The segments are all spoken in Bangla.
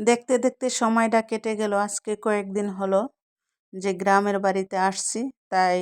দেখতে দেখতে সময়টা কেটে গেল। আজকে কয়েকদিন হলো যে গ্রামের বাড়িতে আসছি, তাই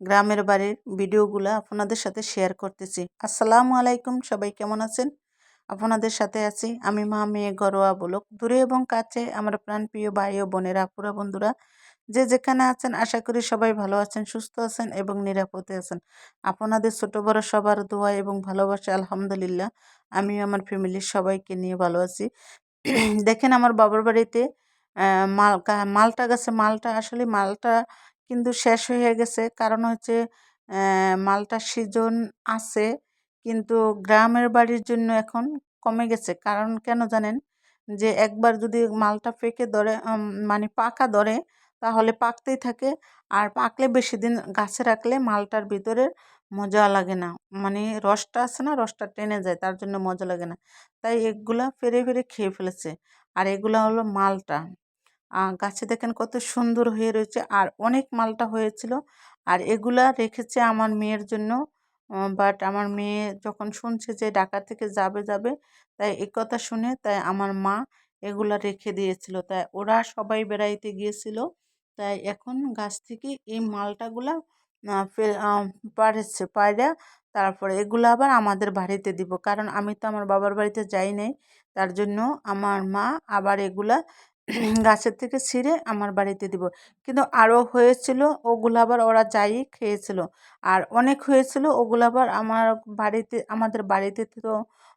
গ্রামের বাড়ির ভিডিওগুলো আপনাদের সাথে শেয়ার করতেছি। আসসালামু আলাইকুম, সবাই কেমন আছেন? আপনাদের সাথে আছি আমি মা মেয়ে ঘরোয়া বলক দূরে এবং কাছে আমার প্রাণপ্রিয় ভাই ও বোনেরা, আপুরা, বন্ধুরা, যে যেখানে আছেন, আশা করি সবাই ভালো আছেন, সুস্থ আছেন এবং নিরাপদে আছেন। আপনাদের ছোট বড় সবার দোয়া এবং ভালোবাসা, আলহামদুলিল্লাহ আমি আমার ফ্যামিলির সবাইকে নিয়ে ভালো আছি। দেখেন আমার বাবার বাড়িতে মাল মালটা গাছে মালটা আসলে মালটা কিন্তু শেষ হয়ে গেছে। কারণ হচ্ছে মালটা সিজন আছে কিন্তু গ্রামের বাড়ির জন্য এখন কমে গেছে। কারণ কেন জানেন? যে একবার যদি মালটা পেকে ধরে মানে পাকা ধরে তাহলে পাকতেই থাকে। আর পাকলে বেশি দিন গাছে রাখলে মালটার ভিতরে মজা লাগে না। মানে রসটা আছে না, রসটা টেনে যায়, তার জন্য মজা লাগে না। তাই এগুলা ফেরে ফেরে খেয়ে ফেলেছে। আর এগুলা হলো মালটা। গাছে দেখেন কত সুন্দর হয়ে রয়েছে। আর অনেক মালটা হয়েছিল। আর এগুলা রেখেছে আমার মেয়ের জন্য। বাট আমার মেয়ে যখন শুনছে যে ঢাকা থেকে যাবে যাবে, তাই এ কথা শুনে তাই আমার মা এগুলা রেখে দিয়েছিল। তাই ওরা সবাই বেড়াইতে গিয়েছিল। তাই এখন গাছ থেকে এই মালটাগুলা পাড়েছে পায়রা তারপরে এগুলো আবার আমাদের বাড়িতে দিব। কারণ আমি তো আমার বাবার বাড়িতে যাই নাই। তার জন্য আমার মা আবার এগুলা গাছের থেকে ছিঁড়ে আমার বাড়িতে দিব। কিন্তু আরও হয়েছিল, ওগুলো আবার ওরা যাই খেয়েছিল। আর অনেক হয়েছিল, ওগুলো আবার আমার বাড়িতে, আমাদের বাড়িতে তো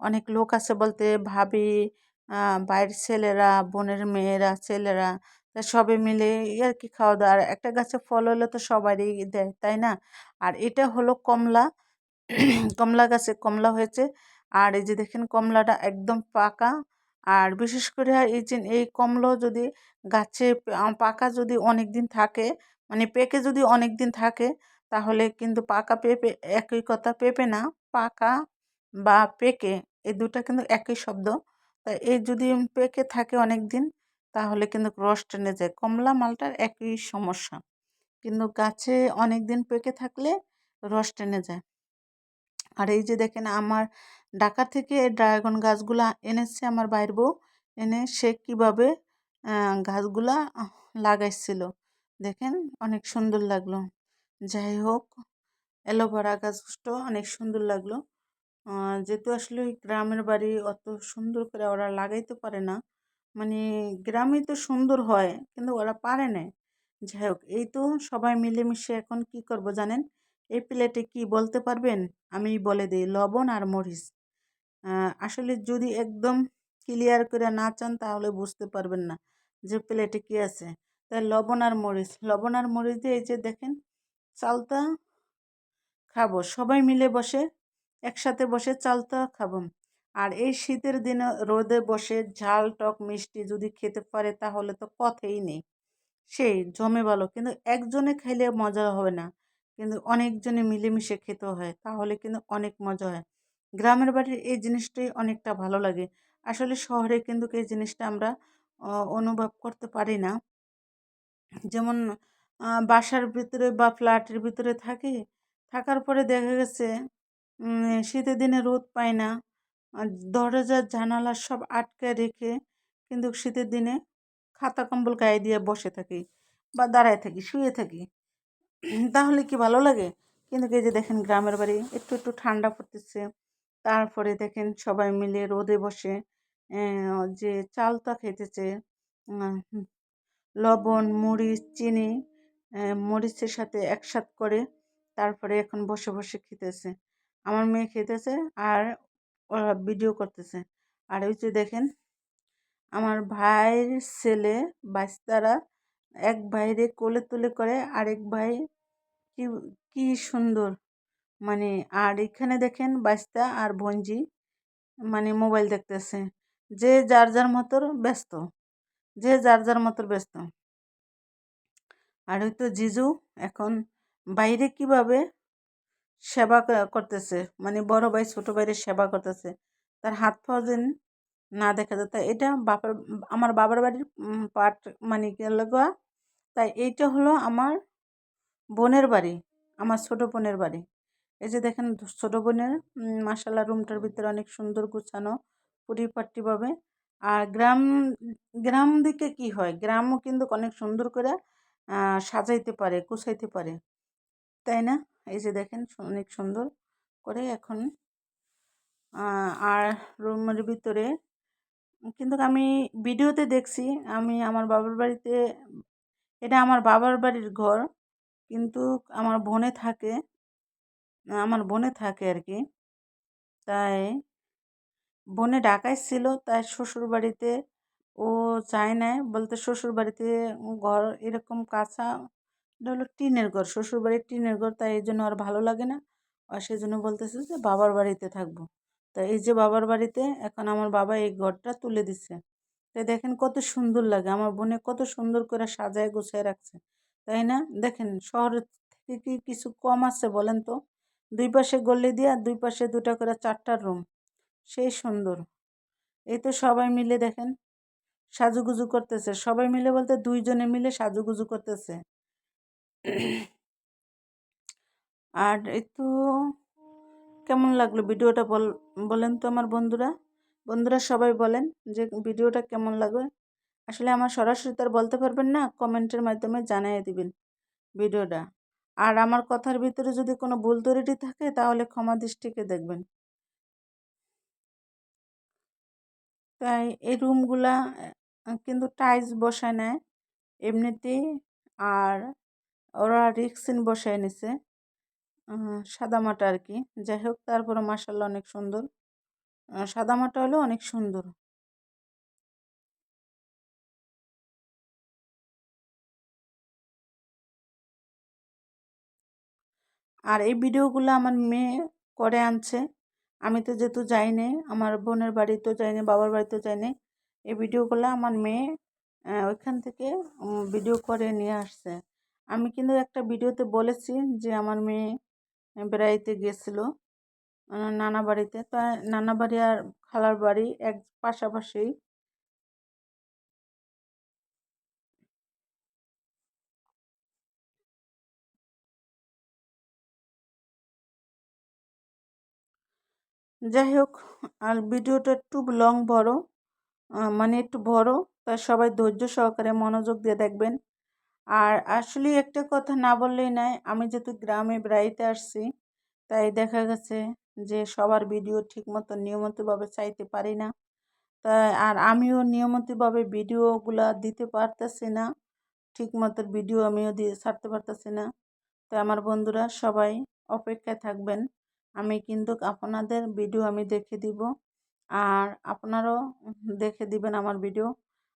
অনেক লোক আছে বলতে ভাবি বাইরের ছেলেরা, বোনের মেয়েরা, ছেলেরা তা সবে মিলে আর কি খাওয়া দাওয়া আর একটা গাছে ফল হলে তো সবারই দেয়, তাই না? আর এটা হলো কমলা। কমলা গাছে কমলা হয়েছে। আর এই যে দেখেন কমলাটা একদম পাকা। আর বিশেষ করে এই যে এই কমলা যদি গাছে পাকা যদি অনেক দিন থাকে মানে পেকে যদি অনেক দিন থাকে, তাহলে কিন্তু পাকা পেঁপে একই কথা, পেঁপে না, পাকা বা পেকে, এই দুটা কিন্তু একই শব্দ। তা এই যদি পেকে থাকে অনেক দিন তাহলে কিন্তু রস টেনে যায়। কমলা মালটার একই সমস্যা। কিন্তু গাছে অনেক দিন পেকে থাকলে রস টেনে যায়। আর এই যে দেখেন, আমার ঢাকা থেকে ড্রাগন গাছগুলা এনেছে আমার বাইর বউ। এনে সে কীভাবে গাছগুলা লাগাইছিল। দেখেন, অনেক সুন্দর লাগল। যাই হোক, অ্যালোভেরা গাছটা অনেক সুন্দর লাগল। যেহেতু আসলে গ্রামের বাড়ি অত সুন্দর করে ওরা লাগাইতে পারে না মানে গ্রামে তো সুন্দর হয়, কিন্তু ওরা পারে না। যাই হোক এই তো সবাই মিলেমিশে এখন কি করব জানেন? এই প্লেটে কি বলতে পারবেন? আমি বলে দিই, লবণ আর মরিচ। আসলে যদি একদম ক্লিয়ার করে না চান তাহলে বুঝতে পারবেন না যে প্লেটে কী আছে। তাই লবণ আর মরিচ, লবণ আর মরিচ দিয়ে এই যে দেখেন, চালটা খাব। সবাই মিলে বসে, একসাথে বসে চালটা খাব। আর এই শীতের দিনে রোদে বসে ঝাল, টক, মিষ্টি যদি খেতে পারে তাহলে তো কথাই নেই। সেই জমে ভালো। কিন্তু একজনে খাইলে মজা হবে না। কিন্তু অনেকজনে মিলেমিশে খেতে হয়। তাহলে কিন্তু অনেক মজা হয়। গ্রামের বাড়ির এই জিনিসটাই অনেকটা ভালো লাগে। আসলে শহরে কিন্তু এই জিনিসটা আমরা অনুভব করতে পারি না। যেমন বাসার ভিতরে বা ফ্ল্যাটের ভিতরে থাকি। থাকার পরে দেখা গেছে শীতের দিনে রোদ পায় না। দরজা জানালা সব আটকে রেখে কিন্তু শীতের দিনে খাতা কম্বল গায়ে দিয়ে বসে থাকি বা দাঁড়ায় থাকি, শুয়ে থাকি। তাহলে কি ভালো লাগে? কিন্তু এই যে দেখেন গ্রামের বাড়ি একটু একটু ঠান্ডা পড়তেছে। তারপরে দেখেন সবাই মিলে রোদে বসে যে চালটা খেতেছে লবণ, মরিচ, চিনি মরিচের সাথে একসাথ করে তারপরে এখন বসে বসে খেতেছে। আমার মেয়ে খেতেছে আর ভিডিও করতেছে। আর ওই যে দেখেন, আমার ভাইয়ের ছেলে, বাচ্চারা এক ভাইরে কোলে তুলে করে, আরেক ভাই কি কি সুন্দর। মানে আর এখানে দেখেন বাস্তা আর ভঞ্জি মানে মোবাইল দেখতেছে। যে যার যার মতো ব্যস্ত। যে যার যার মতো ব্যস্ত। আর হয়তো জিজু, এখন বাইরে কীভাবে সেবা করতেছে। মানে বড় ভাই, ছোট ভাইয়ের সেবা করতেছে। তার হাত পাওয়া না দেখা যায়। তাই এটা বাবার আমার বাবার বাড়ির পাট মানে লগা তাই এইটা হলো আমার বোনের বাড়ি, আমার ছোট বোনের বাড়ি। এই যে দেখেন ছোটো বোনের মাসাল্লাহ রুমটার ভিতরে অনেক সুন্দর গুছানো পরিপাটিভাবে আর গ্রাম গ্রাম দিকে কি হয়? গ্রামও কিন্তু অনেক সুন্দর করে সাজাইতে পারে, গুছাইতে পারে। তাই না? এই যে দেখেন অনেক সুন্দর করে এখন আর রুমের ভিতরে, কিন্তু আমি ভিডিওতে দেখছি, আমি আমার বাবার বাড়িতে, এটা আমার বাবার বাড়ির ঘর, কিন্তু আমার বোনে থাকে, আমার বোনে থাকে আর কি। তাই বোনে ঢাকায় ছিল, তাই শ্বশুর বাড়িতে ও চায় না বলতে শ্বশুর বাড়িতে ঘর এরকম কাঁচা এটা হলো টিনের ঘর। শ্বশুর বাড়ির টিনের ঘর, তাই এই জন্য আর ভালো লাগে না। আর সেই জন্য বলতেছে যে, বাবার বাড়িতে থাকব। তা এই যে বাবার বাড়িতে এখন আমার বাবা এই ঘরটা তুলে দিচ্ছে তাই দেখেন কত সুন্দর লাগে। আমার বোনে কত সুন্দর করে সাজায়, গুছায় রাখছে। তাই না? দেখেন শহরের থেকে কিছু কম আছে বলেন তো। দুই পাশে গলি দিয়ে দুই পাশে দুটা করে চারটা রুম। সেই সুন্দর। এই তো সবাই মিলে দেখেন সাজুগুজু করতেছে। সবাই মিলে বলতে দুইজনে মিলে সাজুগুজু করতেছে। আর একটু কেমন লাগল ভিডিওটা বল, বলেন তো আমার বন্ধুরা। বন্ধুরা সবাই বলেন যে ভিডিওটা কেমন লাগবে আসলে আমার সরাসরি তার বলতে পারবেন না, কমেন্টের মাধ্যমে জানিয়ে দিবেন ভিডিওটা। আর আমার কথার ভিতরে যদি কোনো ভুল ত্রুটি থাকে তাহলে ক্ষমা দৃষ্টিকে দেখবেন। তাই এই রুমগুলা কিন্তু টাইলস বসায় নেয় এমনিতেই। আর ওরা রিক্সিন বসায় নিছে। সাদামাটা আর কি যাই হোক তারপরে মাসাল্লাহ অনেক সুন্দর। সাদামাটা হলো অনেক সুন্দর। আর এই ভিডিওগুলো আমার মেয়ে করে আনছে। আমি তো যেহেতু যাইনি আমার বোনের বাড়িতেও যাইনি বাবার বাড়িতেও যাইনি এই ভিডিওগুলো আমার মেয়ে ওইখান থেকে ভিডিও করে নিয়ে আসছে। আমি কিন্তু একটা ভিডিওতে বলেছি যে, আমার মেয়ে বেড়াইতে গিয়েছিল নানা বাড়িতে। তা নানা বাড়ি আর খালার বাড়ি এক পাশাপাশি। যাই হোক, আর ভিডিওটা একটু লং বড় মানে একটু বড়, তাই সবাই ধৈর্য সহকারে মনোযোগ দিয়ে দেখবেন। আর আসলে একটা কথা না বললেই নয়, আমি যেহেতু গ্রামে বেড়াইতে আসছি, তাই দেখা গেছে যে সবার ভিডিও ঠিক মতো নিয়মিতভাবে চাইতে পারি না। তাই আর আমিও নিয়মিতভাবে ভিডিওগুলো দিতে পারতেছি না ঠিক মতো ভিডিও আমিও দিয়ে ছাড়তে পারতেছি না। তাই আমার বন্ধুরা সবাই অপেক্ষায় থাকবেন, আমি কিন্তু আপনাদের ভিডিও আমি দেখে দিব। আর আপনারাও দেখে দিবেন আমার ভিডিও।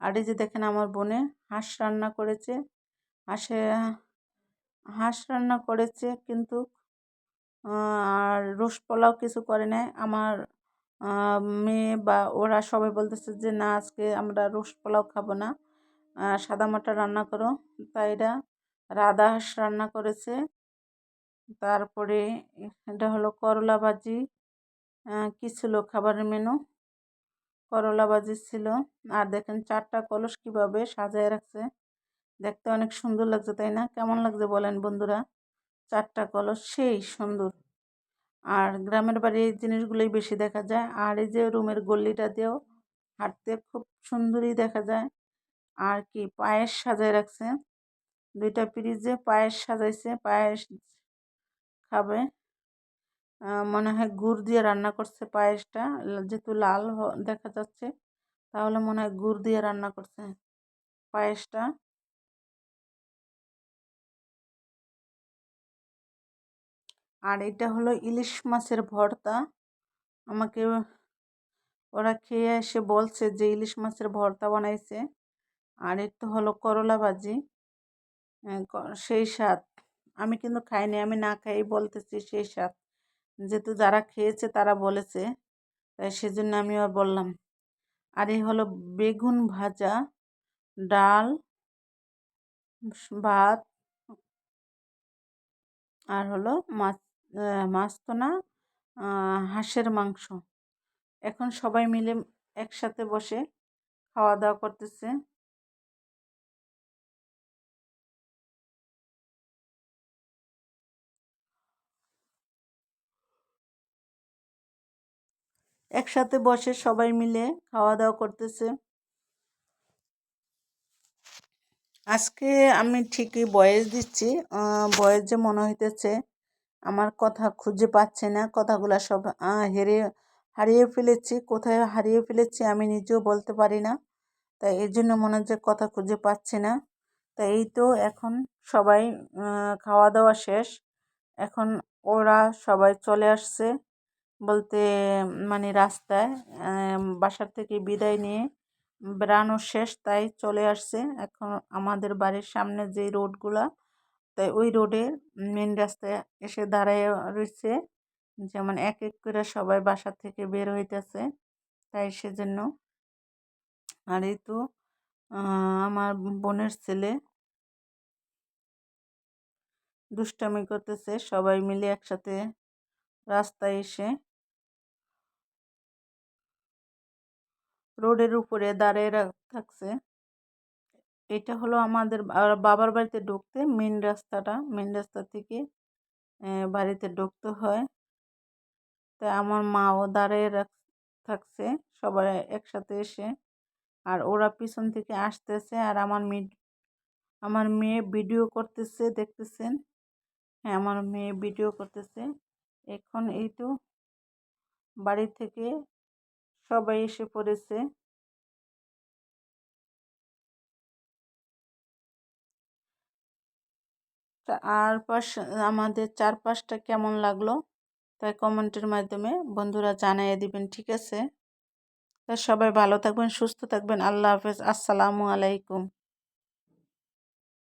আর এই যে দেখেন আমার বোনে হাঁস রান্না করেছে হাঁসে, হাঁস রান্না করেছে কিন্তু আর রোস্ট পোলাও কিছু করে নেয় আমার মেয়ে বা ওরা সবাই বলতেছে যে, না, আজকে আমরা রোস্ট পোলাও খাব না। সাদা মাটা রান্না করো। তাই এরা রাধা হাঁস রান্না করেছে। তারপরে এটা হলো করলা ভাজি। কী ছিল খাবারের মেনু? করলা ভাজি ছিল। আর দেখেন চারটা কলস কীভাবে সাজায় রাখছে। দেখতে অনেক সুন্দর লাগছে, তাই না? কেমন লাগছে বলেন বন্ধুরা? চারটা কলস, সেই সুন্দর। আর গ্রামের বাড়ি এই জিনিসগুলোই বেশি দেখা যায়। আর এই যে রুমের গল্লিটা দিয়েও হাঁটতে খুব সুন্দরই দেখা যায়। আর কি, পায়েস সাজায় রাখছে। দুইটা ফ্রিজে পায়েস সাজাইছে, পায়েস খাবে। মনে হয় গুড় দিয়ে রান্না করছে পায়েসটা। যেহেতু লাল দেখা যাচ্ছে, তাহলে মনে হয় গুড় দিয়ে রান্না করছে পায়েসটা। আর এটা হলো ইলিশ মাছের ভর্তা। আমাকে ওরা খেয়ে এসে বলছে যে ইলিশ মাছের ভর্তা বানাইছে। আর একটু হলো করলা ভাজি। সেই স্বাদ। আমি কিন্তু খাইনি, আমি না খাই বলতেছি সেই স্বাদ। যেহেতু যারা খেয়েছে তারা বলেছে, তাই সেজন্য আমি আর বললাম। আর এই হলো বেগুন ভাজা, ডাল, ভাত, আর হলো মাছ মাছ তো না হাঁসের মাংস। এখন সবাই মিলে একসাথে বসে খাওয়া দাওয়া করতেছে। একসাথে বসে সবাই মিলে খাওয়া দাওয়া করতেছে। আজকে আমি ঠিকই বয়েস দিচ্ছি। বয়েস যে মনে হইতেছে আমার কথা খুঁজে পাচ্ছে না, কথাগুলো সব হেরে, হারিয়ে ফেলেছি, কোথায় হারিয়ে ফেলেছি আমি নিজেও বলতে পারি না। তাই এর জন্য মনে হচ্ছে কথা খুঁজে পাচ্ছি না। তাই এই তো এখন সবাই খাওয়া দাওয়া শেষ। এখন ওরা সবাই চলে আসছে বলতে মানে রাস্তায় বাসার থেকে বিদায় নিয়ে বেড়ানো শেষ, তাই চলে আসছে। এখন আমাদের বাড়ির সামনে যে রোডগুলা তাই ওই রোডে মেন রাস্তায় এসে দাঁড়ায় রয়েছে যেমন এক এক করে সবাই বাসা থেকে বের হইতেছে, তাই সেজন্য। আর এই তো আমার বোনের ছেলে দুষ্টামি করতেছে, সবাই মিলে একসাথে রাস্তায় এসে রোডের উপরে দাঁড়িয়ে থাকছে। এটা হলো আমাদের বাবার বাড়িতে ঢুকতে মেন রাস্তাটা মেন রাস্তা থেকে বাড়িতে ঢুকতে হয়। তাই আমার মাও দাঁড়িয়ে থাকছে, সবাই একসাথে এসে। আর ওরা পিছন থেকে আসতেছে আর আমার মেয়ে আমার মেয়ে ভিডিও করতেছে, দেখতেছেন? হ্যাঁ আমার মেয়ে ভিডিও করতেছে। এখন এই তো বাড়ি থেকে সবাই এসে পড়েছে। আর পাশ, আমাদের চারপাশটা কেমন লাগল? তাই কমেন্টের মাধ্যমে বন্ধুরা জানাইয়ে দিবেন, ঠিক আছে? সবাই ভালো থাকবেন, সুস্থ থাকবেন। আল্লাহ হাফেজ। আসসালামু আলাইকুম।